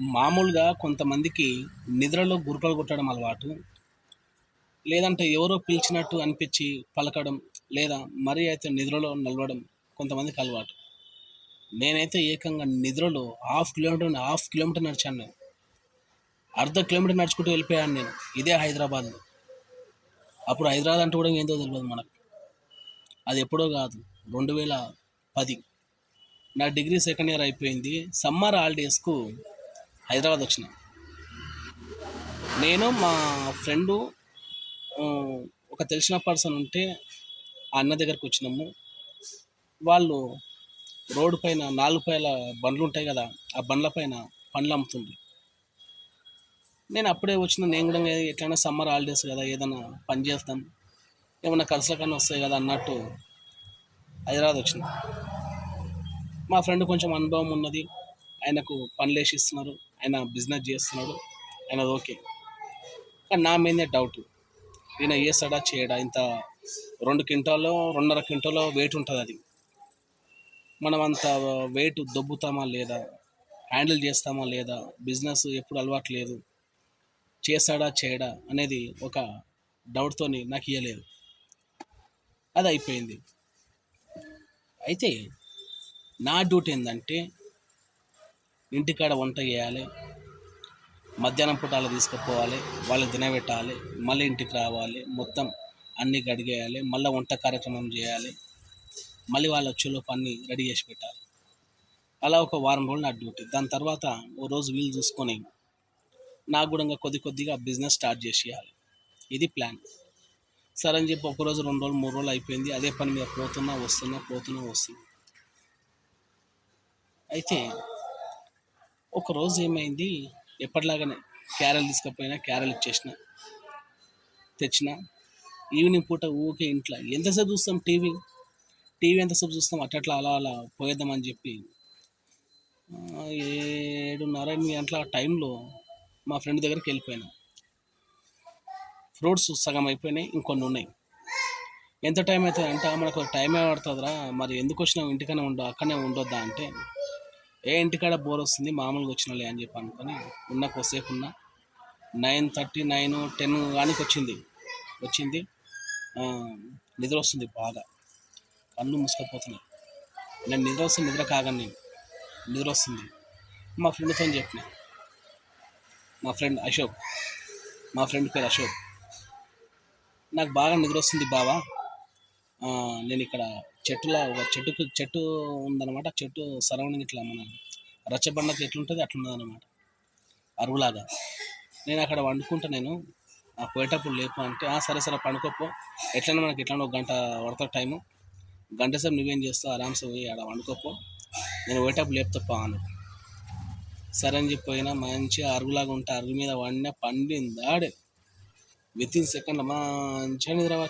మామూలుగా కొంతమందికి నిద్రలో గురుకలు కొట్టడం అలవాటు లేదంటే ఎవరో పిలిచినట్టు అనిపించి పలకడం లేదా మరీ అయితే నిద్రలో నిలవడం కొంతమందికి అలవాటు. నేనైతే ఏకంగా నిద్రలో హాఫ్ కిలోమీటర్ హాఫ్ కిలోమీటర్ నడిచాను. నేను అర్ధ కిలోమీటర్ నడుచుకుంటూ వెళ్ళిపోయాను నేను. ఇదే హైదరాబాద్లో. అప్పుడు హైదరాబాద్ అంటే కూడా ఏందో తెలియదు మనకు. అది ఎప్పుడో కాదు రెండు వేల పది. నా డిగ్రీ సెకండ్ ఇయర్ అయిపోయింది. సమ్మర్ హాలిడేస్కు హైదరాబాద్ వచ్చిన. నేను మా ఫ్రెండు ఒక తెలిసిన పర్సన్ ఉంటే ఆ అన్న దగ్గరకు వచ్చినాము. వాళ్ళు రోడ్డు పైన నాలుగు పైల బండ్లు ఉంటాయి కదా ఆ బండ్ల పైన పండ్లు అమ్ముతుంది నేను అప్పుడే వచ్చిన నేను కూడా ఎట్లయినా సమ్మర్ హాలిడేస్ కదా ఏదైనా పని చేస్తాం ఏమైనా ఖర్చుల వస్తాయి కదా అన్నట్టు హైదరాబాద్ వచ్చిన. మా ఫ్రెండ్ కొంచెం అనుభవం ఉన్నది ఆయనకు పనులు వేసి ఇస్తున్నారు. ఆయన బిజినెస్ చేస్తున్నాడు. ఆయన ఓకే కానీ నా మీదే డౌట్ ఈయన చేస్తాడా చేయడా? ఇంత రెండు క్వింటాలో రెండున్నర క్వింటాలో వెయిట్ ఉంటుంది అది. మనం అంత వెయిట్ దొబ్బుతామా లేదా? హ్యాండిల్ చేస్తామా లేదా? బిజినెస్ ఎప్పుడు అలవాటు లేదు. చేస్తాడా చేయడా? అనేది ఒక డౌట్తోని నాకు ఇవ్వలేదు అది అయిపోయింది. అయితే నా డ్యూటీ ఏంటంటే ఇంటికాడ వంట చేయాలి మధ్యాహ్నం పూట అలా తీసుకుపోవాలి వాళ్ళు తినబెట్టాలి మళ్ళీ ఇంటికి రావాలి మొత్తం అన్నీ గడిగేయాలి మళ్ళీ వంట కార్యక్రమం చేయాలి మళ్ళీ వాళ్ళ వచ్చేలోపు అన్నీ రెడీ చేసి పెట్టాలి. అలా ఒక వారం రోజులు నా డ్యూటీ. దాని తర్వాత ఓ రోజు వీలు చూసుకొని నాకు కూడా ఇంకా కొద్ది కొద్దిగా బిజినెస్ స్టార్ట్ చేసేయాలి. ఇది ప్లాన్. సరే అని చెప్పి ఒక రోజు రెండు రోజులు మూడు రోజులు అయిపోయింది. అదే పని మీద పోతున్నా వస్తున్నా పోతున్నా వస్తున్నా. అయితే ఒకరోజు ఏమైంది? ఎప్పటిలాగానే క్యారెల్ తీసుకుపోయినా క్యారెల్ ఇచ్చేసిన తెచ్చిన ఈవినింగ్ పూట ఊకే ఇంట్లో. ఎంతసేపు చూస్తాం టీవీ? టీవీ ఎంతసేపు చూస్తాం? అట్లా అలా అలా పోయేద్దామని చెప్పి. ఏడున్నర ఎనిమిది గంటల టైంలో మా ఫ్రెండ్ దగ్గరికి వెళ్ళిపోయినా. ఫ్రూట్స్ సగం అయిపోయినాయి ఇంకొన్ని ఉన్నాయి. ఎంత టైం అవుతుంది అంటే మనకు టైం పడుతుందిరా మరి ఎందుకు వచ్చినావు? ఇంటికనే ఉండవు అక్కడనే ఉండొద్దా? అంటే ఏ ఇంటికాడ బోర్ వస్తుంది మామూలుగా వచ్చినలే అని చెప్పి అనుకొని ఉన్న కొద్దిసేపు ఉన్న నైన్ థర్టీ నైన్ టెన్ కానీ వచ్చింది. వచ్చింది. నిద్ర వస్తుంది బాగా. కళ్ళు మూసుకపోతున్నాయి. నేను నిద్ర వస్తుంది నిద్ర కాగా నేను. నిద్ర వస్తుంది. మా ఫ్రెండ్తో చెప్పిన. మా ఫ్రెండ్ అశోక్. మా ఫ్రెండ్ పేరు అశోక్. నాకు బాగా నిద్ర వస్తుంది బావా. నేను ఇక్కడ చెట్టులా ఒక చెట్టుకు చెట్టు ఉందన్నమాట. చెట్టు సరౌండింగ్ ఇట్లా మన రచ్చబండకి ఎట్లుంటుంది అట్లున్నది అరువులాగా నేను అక్కడ వండుకుంటా నేను. ఆ పోయేటప్పుడు లేపు అంటే సరే సరే పండుకోపో. ఎట్లైనా మనకి ఎట్లా ఒక గంట పడతా టైము. గంట సేపు నువ్వేం చేస్తావు? ఆరామ్సే పోయి ఆడ వండుకోపో. నేను పోయేటప్పుడు లేపుతా అను సరే అని చెప్పి పోయినా మంచిగా అరుగులాగా ఉంటే. అరుగు మీద వండిన పండింది ఆడే. విత్ ఇన్ సెకండ్లో మంచిగా నిద్ర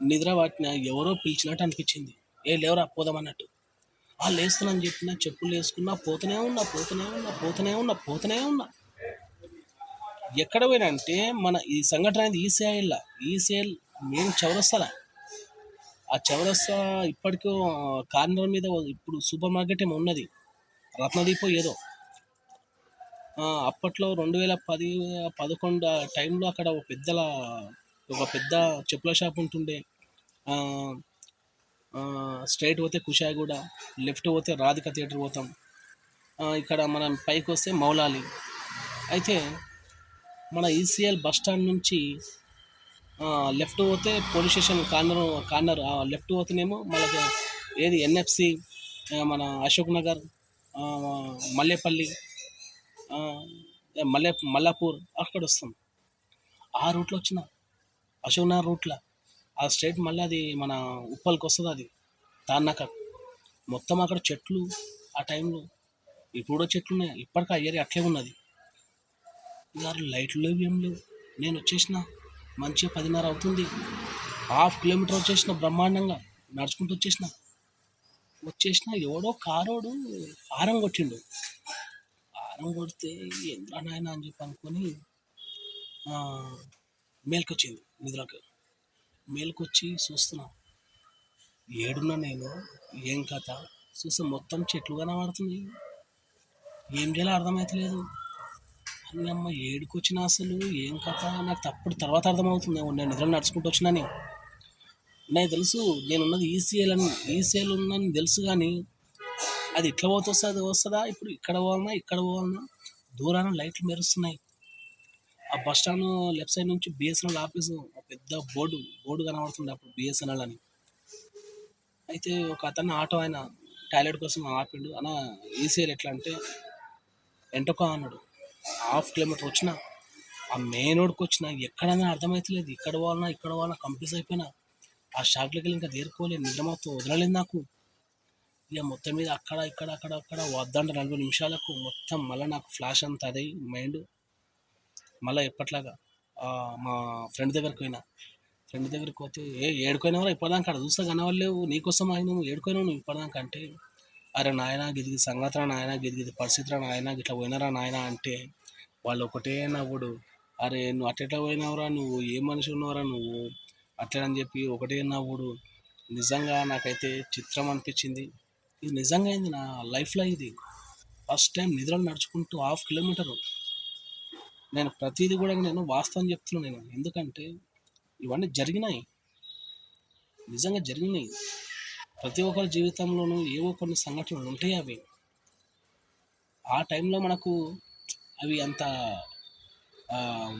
నిద్ర పట్టిన ఎవరో పిలిచినట్టు అనిపించింది. ఏ లేవరా పోదామన్నట్టు ఆ లేస్తున్నాను చెప్పిన చెప్పులు వేసుకున్నా పోతూనే ఉన్నా పోతూనే ఉన్నా పోతూనే ఉన్నా పోతూనే ఉన్నా. ఎక్కడ పోయినా అంటే మన ఈ సంఘటన అనేది ఈసీఐలా ఈసీఐల్ మెయిన్ చౌరస్తాలా. ఆ చౌరస్తా ఇప్పటికీ కార్నర్ మీద ఇప్పుడు సూపర్ మార్కెట్ ఏమో ఉన్నది. రత్నదీపో ఏదో. అప్పట్లో రెండు వేల పది పదకొండు టైంలో అక్కడ ఒక పెద్దల ఒక పెద్ద చెప్పుల షాప్ ఉంటుండే. స్ట్రైట్ పోతే కుషాయిగూడ లెఫ్ట్ పోతే రాధిక థియేటర్ పోతాం. ఇక్కడ మనం పైకి వస్తే మౌలాలి. అయితే మన ఈసీఎల్ బస్ స్టాండ్ నుంచి లెఫ్ట్ పోతే police station corner corner left పోతేనేమో మనకి ఏది ఎన్ఎఫ్సి మన అశోక్ నగర్ మల్లేపల్లి మల్లె మల్లాపూర్ అక్కడ వస్తాం ఆ రూట్లో వచ్చిన అశోక్ నగర్ రూట్లో ఆ స్ట్రైట్ మళ్ళీ అది మన ఉప్పల్కి వస్తుంది అది తాన్నాక మొత్తం అక్కడ చెట్లు ఆ టైంలో ఇప్పుడు చెట్లు ఉన్నాయి ఇప్పటికీ అయ్యరి అట్లే ఉన్నది. గారు లైట్లు లేవు ఏం లేవు. నేను వచ్చేసిన మంచిగా పదిన్నర అవుతుంది. హాఫ్ కిలోమీటర్ వచ్చేసిన బ్రహ్మాండంగా నడుచుకుంటూ వచ్చేసిన. వచ్చేసిన ఎవడో కారోడు ఆరం కొట్టిండు. ఆరం కొడితే ఎందుకు నాయన అని చెప్పి అనుకొని మేల్కొచ్చింది నిద్రకు మేలుకొచ్చి చూస్తున్నా. ఏడున్నా నేను ఏం కథ? చూస్తే మొత్తం చెట్లు కనబడుతుంది ఏం చేయాలో అర్థమవుతలేదు అని అమ్మ ఏడుకొచ్చిన అసలు ఏం కథ? నాకు తప్పుడు తర్వాత అర్థమవుతుంది. నేను నిద్ర నడుచుకుంటూ వచ్చినాని నాకు తెలుసు నేనున్నది ఈసీఎల్ అని. ఈసీఎల్ ఉందని తెలుసు కానీ అది ఇట్లా పోతే వస్తుంది వస్తుందా? ఇప్పుడు ఇక్కడ పోవాలన్నా ఇక్కడ పోవాలన్నా? దూరాన లైట్లు మెరుస్తున్నాయి. ఆ బస్ స్టాండ్ లెఫ్ట్ సైడ్ నుంచి బిఎస్ఎన్ఎల్ ఆఫీస్ ఒక పెద్ద బోర్డు బోర్డు కనబడుతుంది అప్పుడు బిఎస్ఎన్ఎల్ అని. అయితే ఒక అతను ఆటో ఆయన టాయిలెట్ కోసం ఆపిండు. అన్న ఈసీఎల్ ఎట్లా అంటే ఎంటకో అన్నాడు హాఫ్ కిలోమీటర్ వచ్చిన ఆ మెయిన్ రోడ్కి వచ్చిన ఎక్కడైనా అర్థమవుతలేదు ఇక్కడ పోవాలన్నా ఇక్కడ వాళ్ళ కంప్లీస్ అయిపోయినా ఆ షాక్లకి వెళ్ళి ఇంకా దేరుకోలేదు నిద్ర వదలలేదు నాకు. ఇక మొత్తం మీద అక్కడ ఇక్కడ అక్కడ అక్కడ వద్దంట నలభై నిమిషాలకు మొత్తం మళ్ళీ నాకు ఫ్లాష్ అంతా అదే మైండ్ మళ్ళీ ఎప్పట్లాగా మా ఫ్రెండ్ దగ్గరికి పోయినా. ఫ్రెండ్ దగ్గరికి పోతే ఏ ఏడుకోయినావరా ఇప్పటిదాకా? అక్కడ చూస్తే కనవలేవు నీకోసం ఆయన ఏడుకోయినావు నువ్వు ఇప్పటిదాకా? అంటే అరే నాయన గిదిగి సంగతిరా నాయన గిదిగిది పరిస్థితిరా నాయన ఇట్లా పోయినారా నాయన? అంటే వాళ్ళు ఒకటే నవ్వుడు. అరే నువ్వు అట్టెట్లా పోయినావురా? నువ్వు ఏ మనిషి ఉన్నావురా నువ్వు? అట్లా అని చెప్పి ఒకటే నవ్వుడు. నిజంగా నాకైతే చిత్రం అనిపించింది. ఇది నిజంగా అయింది నా లైఫ్లో ఇది. ఫస్ట్ టైం నిద్రలు నడుచుకుంటూ హాఫ్ కిలోమీటరు నేను ప్రతిదీ కూడా నేను వాస్తవం చెప్తున్నాను నేను. ఎందుకంటే ఇవన్నీ జరిగినాయి. నిజంగా జరిగినాయి. ప్రతి ఒక్కరి జీవితంలోనూ ఏవో కొన్ని సంఘటనలు ఉంటాయి అవి. ఆ టైంలో మనకు అవి అంత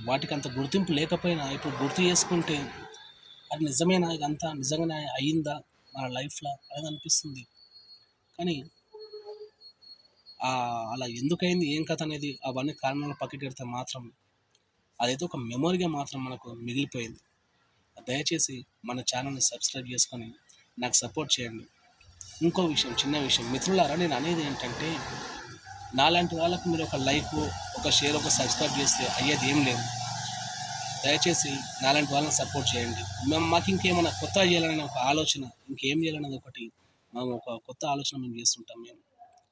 వాటికి అంత గుర్తింపు లేకపోయినా ఇప్పుడు గుర్తు చేసుకుంటే అది నిజమేనా? ఇదంతా నిజంగానే అయ్యిందా మన లైఫ్లో అనేది అనిపిస్తుంది. కానీ అలా ఎందుకైంది ఏం కథ అనేది అవన్నీ కారణాలు పక్కకెడితే మాత్రం అదైతే ఒక మెమొరీగా మాత్రం మనకు మిగిలిపోయింది. దయచేసి మన ఛానల్ని సబ్స్క్రైబ్ చేసుకొని నాకు సపోర్ట్ చేయండి. ఇంకో విషయం చిన్న విషయం. మిత్రులారా నేను అనేది ఏంటంటే నాలాంటి వాళ్ళకు మీరు ఒక లైక్ ఒక షేర్ ఒక సబ్స్క్రైబ్ చేస్తే అయ్యేది ఏం లేదు. దయచేసి నాలాంటి వాళ్ళని సపోర్ట్ చేయండి. మేము మాకు ఇంకేమైనా కొత్త చేయాలనే ఒక ఆలోచన ఇంకేం చేయాలనేది ఒకటి మేము ఒక కొత్త ఆలోచన మేము చేస్తుంటాం మేము.